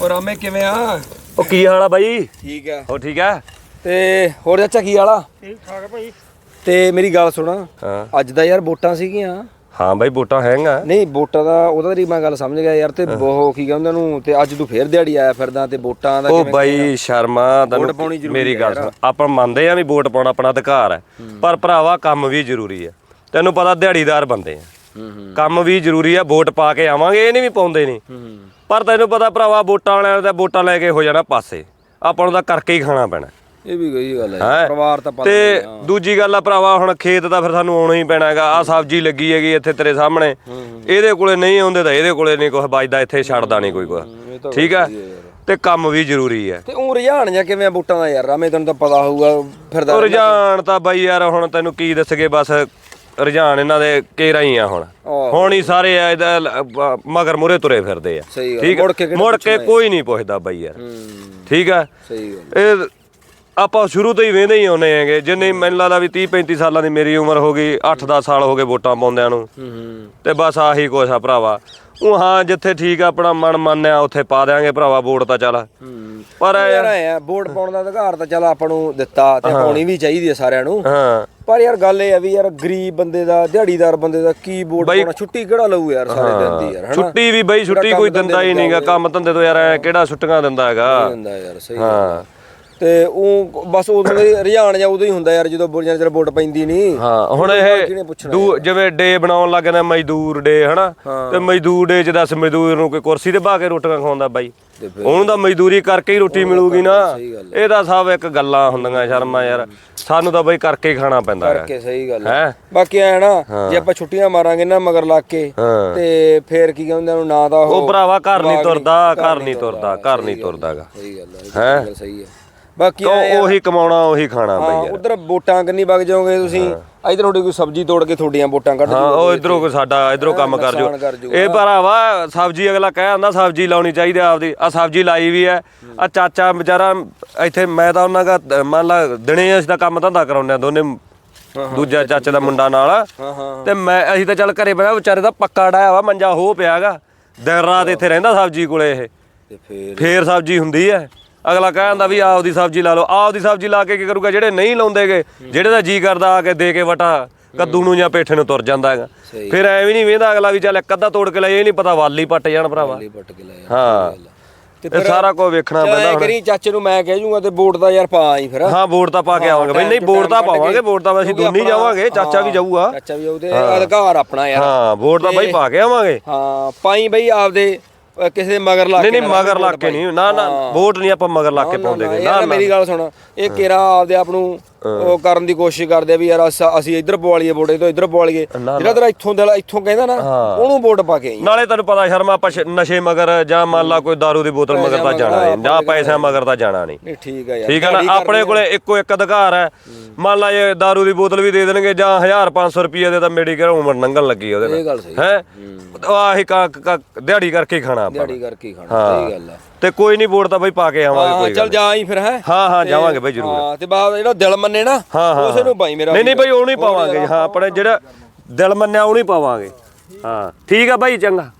ਉਹ ਰਾਮੇ ਕਿਵੇਂ ਆ? ਉਹ ਕੀ ਹਾਲ ਆ ਬਾਈ? ਠੀਕ ਆ। ਹੋ ਠੀਕ ਆ? ਤੇ ਹੋਰ ਚਾਚਾ ਕੀ ਵਾਲਾ ਠੀਕ ਠਾਕ ਭਾਈ। ਤੇ ਮੇਰੀ ਗੱਲ ਸੁਣ ਹਾਂ। ਅੱਜ ਦਾ ਯਾਰ ਵੋਟਾਂ ਸੀਗੀਆਂ। ਹਾਂ ਬਾਈ ਵੋਟਾਂ ਹੈਗਾ ਨਹੀਂ ਵੋਟਾਂ ਦਾ ਉਹਦਾ ਤੇਰੀ ਮੈਂ ਗੱਲ ਸਮਝ ਗਿਆ ਯਾਰ ਤੇ ਬਹੁਤ ਕੀ ਕਹਿੰਦੇ ਉਹਨੂੰ ਤੇ ਅੱਜ ਤੂੰ ਫੇਰ ਦਿਹਾੜੀ ਆਇਆ ਫਿਰਦਾ ਤੇ ਵੋਟਾਂ ਦਾ ਉਹ ਬਾਈ ਸ਼ਰਮਾ ਵੋਟ ਪਾਉਣੀ ਤੈਨੂੰ ਮੇਰੀ ਗੱਲ ਸੁਣ। ਆਪਾਂ ਮੰਨਦੇ ਆ ਵੀ ਵੋਟ ਪਾਉਣਾ ਆਪਣਾ ਅਧਿਕਾਰ ਹੈ। ਪਰ ਭਰਾਵਾ ਕੰਮ ਵੀ ਜ਼ਰੂਰੀ ਹੈ। ਤੈਨੂੰ ਪਤਾ ਦਿਹਾੜੀਦਾਰ ਬੰਦੇ ਆ। ਕੰਮ ਵੀ ਜ਼ਰੂਰੀ ਆ ਵੋਟ ਪਾ ਕੇ ਆਵਾਂਗੇ ਇਹ ਨਹੀਂ ਵੀ ਪਾਉਂਦੇ ਨਹੀਂ। ਪਰ ਤੈਨੂੰ ਪਤਾ ਭਰਾਵਾ ਵੋਟਾਂ ਵਾਲਿਆਂ ਦਾ ਵੋਟਾਂ ਲੈ ਕੇ ਹੋ ਜਾਣਾ ਪਾਸੇ। ਆਪਾਂ ਨੂੰ ਤਾਂ ਕਰਕੇ ਹੀ ਖਾਣਾ ਪੈਣਾ। ਇਹ ਵੀ ਗਈ ਗੱਲ ਹੈ? ਪਰਿਵਾਰ ਤਾਂ ਤੇ ਦੂਜੀ ਗੱਲ ਆ ਭਰਾਵਾ ਹੁਣ ਖੇਤ ਦਾ ਫਿਰ ਸਾਨੂੰ ਆਉਣਾ ਹੀ ਪੈਣਾ ਹੈਗਾ। ਆ ਸਬਜ਼ੀ ਲੱਗੀ ਹੈਗੀ ਇੱਥੇ ਤੇਰੇ ਸਾਹਮਣੇ। ਇਹਦੇ ਕੋਲੇ ਨਹੀਂ ਆਉਂਦੇ ਤਾਂ ਇਹਦੇ ਕੋਲੇ ਨਹੀਂ ਕੁਝ ਬਚਦਾ ਇੱਥੇ ਛੱਡਦਾ ਨਹੀਂ ਕੋਈ ਤਾਂ ਕੁਛ ਠੀਕ ਆ? ਤੇ ਕੰਮ ਵੀ ਜ਼ਰੂਰੀ ਹੈ। ਤੇ ਉਹ ਰੁਝਾਨ ਜਾਂ ਕਿਵੇਂ ਵੋਟਾਂ ਦਾ ਯਾਰ? ਰਾਮੇ ਤੈਨੂੰ ਤਾਂ ਪਤਾ ਹੋਊਗਾ ਫਿਰਦਾ ਰੁਝਾਨ ਤਾਂ ਬਾਈ ਯਾਰ ਹੁਣ ਤੈਨੂੰ ਕੀ ਦੱਸਗੇ ਬਸ ਰੁਝਾਨ ਇਹਨਾਂ ਦੇ ਕੇਰਾ ਹੀ ਆ ਹੁਣ। ਆਹ। ਹੁਣ ਹੀ ਸਾਰੇ ਆ ਇਹਦਾ ਲ- ਬ- ਮਗਰ ਮੁਰੇ ਤੁਰੇ ਫਿਰਦੇ ਆ। ਸਹੀ ਗੱਲ, ਆ? ਮੁੜ ਕੇ ਕਿਹੜਾ ਮੁੜ ਕੇ ਕੋਈ ਨਹੀਂ ਪੁੱਛਦਾ ਬਾਈ ਯਾਰ। ਹੂੰ। ਠੀਕ ਆ? ਸਹੀ ਗੱਲ ਇਹ ਆਪਾਂ ਸ਼ੁਰੂ ਤੋਂ ਹੀ ਵੇਂਦੇ ਹੀ ਆਉਨੇ ਹੈਗੇ ਜਿੰਨੇ ਮੈਨੂੰ ਲੱਗਦਾ ਵੀ 30 35 ਸਾਲਾਂ ਦੀ ਮੇਰੀ ਉਮਰ ਹੋ ਗਈ 8-10 ਸਾਲ ਹੋ ਗਏ ਵੋਟਾਂ ਪਾਉਂਦਿਆਂ ਨੂੰ। ਹੂੰ ਹੂੰ। ਤੇ ਬਸ ਆਹੀ ਕੁਛ ਆ ਭਰਾਵਾ। ਉਹ ਹਾਂ ਜਿੱਥੇ ਠੀਕ ਆ ਆਪਣਾ ਮਨ ਮੰਨਿਆ ਉੱਥੇ ਪਾ ਦਿਆਂਗੇ ਭਰਾਵਾ ਵੋਟ ਤਾਂ ਚੱਲ। ਹੂੰ। ਪਰ ਇਹ- ਯਾਰ ਐ ਵੋਟ ਪਾਉਣ ਦਾ ਅਧਿਕਾਰ ਤਾਂ ਚੱਲ ਆਪਾਂ ਨੂੰ ਦਿੱਤਾ ਤੇ ਪਾਉਣੀ ਵੀ ਚਾਹੀਦੀ ਹੈ ਸਾਰਿਆਂ ਨੂੰ। ਹਾਂ। ਪਰ ਯਾਰ ਗੱਲ ਇਹ ਆ ਵੀ ਯਾਰ ਗਰੀਬ ਬੰਦੇ ਦਾ ਦਿਹਾੜੀਦਾਰ ਬੰਦੇ ਦਾ ਕੀ ਵੋਟ ਪਾਉਣਾ? ਛੁੱਟੀ ਕਿਹੜਾ ਲਊ ਯਾਰ ਸਾਰੇ ਦਿਨ ਦੀ ਯਾਰ ਹਨਾ? ਛੁੱਟੀ ਵੀ ਬਈ ਛੁੱਟੀ ਕੋਈ ਦਿੰਦਾ ਹੀ ਨਹੀਂਗਾ ਕੰਮ ਧੰਦੇ ਤੋਂ ਯਾਰ ਐ ਕਿਹੜਾ ਛੁੱਟੀਆਂ ਦਿੰਦਾ ਹੈਗਾ? ਦਿੰਦਾ ਯਾਰ ਸਹੀ ਹਾਂ। ਤੇ ਉਹ ਬਸ ਉਦੋਂ ਦੇ ਰੁਝਾਨ ਜਾਂ ਉਦੋਂ ਹੀ ਹੁੰਦਾ ਯਾਰ ਜਦੋਂ ਬੋਲੀਆਂ ਚਿਰ ਵੋਟ ਪੈਂਦੀ ਨਹੀਂ ਹਾਂ ਹੁਣ ਕਿਹਨੇ ਇਹ ਪੁੱਛਣਾ ਦੂ ਜਿਵੇਂ ਡੇ ਬਣਾਉਣ ਲੱਗ ਜਾਂਦਾ ਮਜ਼ਦੂਰ ਡੇ ਹਨਾ? ਤੇ ਮਜ਼ਦੂਰ ਡੇ ਚ ਦੱਸ ਮਜ਼ਦੂਰ ਨੂੰ ਕੋਈ ਕੁਰਸੀ ਤੇ ਬਾ ਕੇ ਰੋਟੀਆਂ ਖਵਾਉਂਦਾ ਬਾਈ। ਤੇ ਫਿਰ ਉਹਨੂੰ ਤਾਂ ਮਜ਼ਦੂਰੀ ਕਰਕੇ ਹੀ ਰੋਟੀ ਮਿਲੂਗੀ ਨਾ। ਸਹੀ ਗੱਲ ਇਹ ਤਾਂ ਸਭ ਇੱਕ ਗੱਲਾਂ ਹੁੰਦੀਆਂ ਸ਼ਰਮਾ ਯਾਰ। ਸਾਨੂੰ ਤਾਂ ਬਈ ਕਰਕੇ ਖਾਣਾ ਪੈਂਦਾ ਹੈ। ਕਰਕੇ ਸਹੀ ਗੱਲ ਹੈ। ਬਾਕੀ ਐ ਨਾ ਜੇ ਆਪਾਂ ਛੁੱਟੀਆਂ ਮਾਰਾਂਗੇ ਨਾ ਮਗਰ ਲੱਗ ਕੇ ਤੇ ਫੇਰ ਕੀ ਕਹਿੰਦੇ ਉਹਨੂੰ ਨਾ ਤਾਂ ਉਹ ਭਰਾਵਾ ਘਰ ਨਹੀਂ ਤੁਰਦਾ ਘਰ ਨਹੀਂ ਤੁਰਦਾ ਘਰ ਨਹੀਂ ਤੁਰਦਾਗਾ। ਸਹੀ ਗੱਲ ਹੈ? ਸਹੀ ਹੈ। ਬਾਕੀ ਆ- ਉਹੀ ਕਮਾਉਣਾ ਉਹੀ ਖਾਣਾ ਬਈ ਯਾਰ। ਉਧਰ ਵੋਟਾਂ ਕੰਨੀ ਵਗ ਜਾਓਗੇ ਤੁਸੀਂ? ਇਧਰ ਤੁਹਾਡੀ ਕੋਈ ਸਬਜ਼ੀ ਤੋੜ ਕੇ ਤੁਹਾਡੀਆਂ ਵੋਟਾਂ ਕੱਢ ਹਾਂ ਉਹ ਇਧਰੋਂ ਕੋ ਸਾਡਾ ਇਧਰੋਂ ਕੰਮ ਕਰ ਜੋ। ਇਹ ਭਰਾਵਾ ਸਬਜ਼ੀ ਅਗਲਾ ਕਹਿ ਆਂਦਾ ਸਬਜ਼ੀ ਲਾਉਣੀ ਚਾਹੀਦੀ ਆਪਦੀ। ਆ ਸਬਜ਼ੀ ਲਾਈ ਵੀ ਐ ਆ ਚਾਚਾ ਵਿਚਾਰਾ ਇੱਥੇ ਮੈਂ ਤਾਂ ਉਹਨਾਂ ਦਾ ਮੰਨ ਲਾ ਦਿਨੇ ਅਸੀਂ ਤਾਂ ਕੰਮ ਧੰਦਾ ਕਰਾਉਂਦੇ ਆ ਦੋਨੇ। ਦੂਜਾ ਚਾਚੇ ਦਾ ਮੁੰਡਾ ਨਾਲ। ਤੇ ਮੈਂ ਅਸੀਂ ਤਾਂ ਚੱਲ ਘਰੇ ਪਿਆ ਵਿਚਾਰੇ ਦਾ ਪੱਕਾ ਡਾਇਆ ਵਾ ਮੰਜਾ ਹੋ ਪਿਆਗਾ ਦਿਨ ਰਾਤ ਇੱਥੇ ਰਹਿੰਦਾ ਸਬਜ਼ੀ ਕੋਲੇ ਇਹ। ਤੇ ਫੇਰ? ਫੇਰ ਸਬਜ਼ੀ ਹੁੰਦੀ ਐ ਅਗਲਾ ਕਹਿੰਦਾ ਵੀ ਆਪਦੀ ਸਬਜ਼ੀ ਲਾ ਲਓ। ਆਪਦੀ ਸਬਜ਼ੀ ਲਾ ਕੇ ਕੀ ਕਰੂਗਾ? ਜਿਹੜੇ ਨਹੀਂ ਲਾਉਂਦੇਗੇ ਜਿਹੜੇ ਦਾ ਜੀ ਕਰਦਾ ਆ ਕੇ ਦੇ ਕੇ ਵਟਾ ਕੱਦੂ ਨੂੰ ਜਾਂ ਪੇਠੇ ਨੂੰ ਤੁਰ ਜਾਂਦਾ ਹੈਗਾ। ਫਿਰ ਐ ਵੀ ਨਹੀਂ ਵੇਂਦਾ ਅਗਲਾ ਵੀ ਚੱਲ ਇੱਕ ਅੱਧਾ ਤੋੜ ਕੇ ਲੈ ਇਹ ਨਹੀਂ ਪਤਾ ਵਾਲੀ ਪੱਟ ਜਾਣ ਭਰਾਵਾ। ਪੱਟ ਕੇ ਹਾਂ। ਤੇ ਸਾਰਾ ਕੁਝ ਵੇਖਣਾ ਪੈਂਦਾ ਹੁਣ। ਕਰੀ ਚਾਚੇ ਨੂੰ ਮੈਂ ਕਹਿ ਜੂਗਾ ਤੇ ਵੋਟ ਦਾ ਯਾਰ ਪਾ ਆਈ ਫਿਰ। ਹਾਂ ਵੋਟ ਤਾਂ ਪਾ ਕੇ ਆਵਾਂਗੇ। ਬਈ ਨਹੀਂ ਵੋਟ ਤਾਂ ਪਾਵਾਂਗੇ ਵੋਟ ਤਾਂ ਅਸੀਂ ਦੋਨੇ ਜਾਵਾਂਗੇ ਚਾਚਾ ਵੀ ਜਾਊਗਾ। ਚਾਚਾ ਵੀ ਉਹਦੇ ਅਧਿਕਾਰ ਆਪਣਾ ਯਾਰ। ਹਾਂ ਵੋਟ ਤਾਂ ਬਈ ਪਾ ਕੇ ਆਵਾਂਗੇ। ਹਾਂ ਪਾਈ ਬਈ ਆਪਦੇ ਕਿਸੇ ਦੇ ਮਗਰ ਲਾ ਨਹੀਂ ਕੇ ਨਹੀਂ ਨਾ ਮਗਰ ਲਾ ਕੇ ਨਹੀਂ ਨਾ ਨਾ ਵੋਟ ਨਹੀਂ ਆਪਾਂ ਮਗਰ ਲਾ ਕੇ ਨਾ, ਪਾਉਂਦੇ ਨਾ, ਗੇ। ਯਾਰ ਨਾ ਨਾ ਮੇਰੀ ਗੱਲ ਸੁਣ ਇਹ ਕੇਰਾ ਆਪਦੇ ਆਪ ਨੂੰ ਉਹ ਕਰਨ ਦੀ ਕੋਸ਼ਿਸ਼ ਕਰਦੇ ਆ ਵੀ ਯਾਰ ਅਸ- ਅਸੀਂ ਇੱਧਰ ਪਵਾਲੀਏ ਵੋਟ ਤੋਂ ਇੱਧਰ ਪਵਾਲੀਏ ਜਿਹੜਾ ਤੇਰਾ ਇੱਥੋਂ ਦਿਲ ਇੱਥੋਂ ਕਹਿੰਦਾ ਨਾ ਉਹਨੂੰ ਵੋਟ ਪਾ ਕੇ ਆਈ ਨਾਲੇ ਤੈਨੂੰ ਪਤਾ ਸ਼ਰਮਾ ਆਪਾਂ ਸ਼- ਨਸ਼ੇ ਮਗਰ ਜਾਂ ਮੰਨ ਲਾ ਕੋਈ दारू ਦੀ ਬੋਤਲ ਮਗਰ ਤਾਂ ਜਾਣਾ ਨਹੀਂ ਜਾਂ ਪੈਸਿਆਂ ਮਗਰ ਤਾਂ ਜਾਣਾ ਨਹੀਂ ਨਹੀਂ ਠੀਕ ਆ ਯਾਰ ਠੀਕ ਹੈ ਨਾ ਆਪਣੇ ਕੋਲੇ ਇੱਕੋ ਇੱਕ ਅਧਿਕਾਰ ਹੈ ਮੰਨ ਲਾ ਇਹ दारू ਦੀ ਬੋਤਲ ਵੀ ਦੇ ਦੇਣਗੇ ਜਾਂ 1000 500 ਰੁਪਏ ਦੇ ਤਾਂ ਮੇਰੀ ਕਿਹੜਾ ਉਮਰ ਲੰਘਣ ਲੱਗੀ ਉਹਦੇ ਇਹ ਨਾਲ ਗੱਲ ਸਹੀ ਹੈ ਆਹੀ ਕਾ ਕਾ- ਦਿਹਾੜੀ ਕਰਕੇ ਹੀ ਖਾਣਾ ਆਪਾਂ ਦਿਹਾੜੀ ਕਰਕੇ ਹੀ ਖਾਣਾ ਸਹੀ ਗੱਲ ਆ। ਤੇ ਕੋਈ ਨਹੀਂ ਵੋਟ ਤਾਂ ਬਈ ਪਾ ਕੇ ਆਵਾਂਗੇ ਹਾਂ ਕੋਈ ਚੱਲ ਗੱਲ ਜਾ ਆਈ ਫਿਰ ਹੈ। ਹਾਂ ਹਾਂ ਜਾਵਾਂਗੇ ਬਈ ਜ਼ਰੂਰ। ਹਾਂ ਤੇ ਬਾਅਦ ਜਿਹੜਾ ਦਿਲ ਮੰਨੇ ਨਾ ਹਾਂ ਹਾਂ। ਉਸੇ ਨੂੰ ਪਾਈ ਮੇਰਾ ਨਹੀਂ ਨਹੀਂ ਬਈ ਉਹ ਨਹੀਂ ਪਾਵਾਂਗੇ ਹਾਂ ਆਪਣੇ ਜਿਹੜਾ ਦਿਲ ਮੰਨਿਆ ਉਹ ਨਹੀਂ ਪਾਵਾਂਗੇ। ਹਾਂ ਠੀਕ ਆ ਬਾਈ ਚੰਗਾ।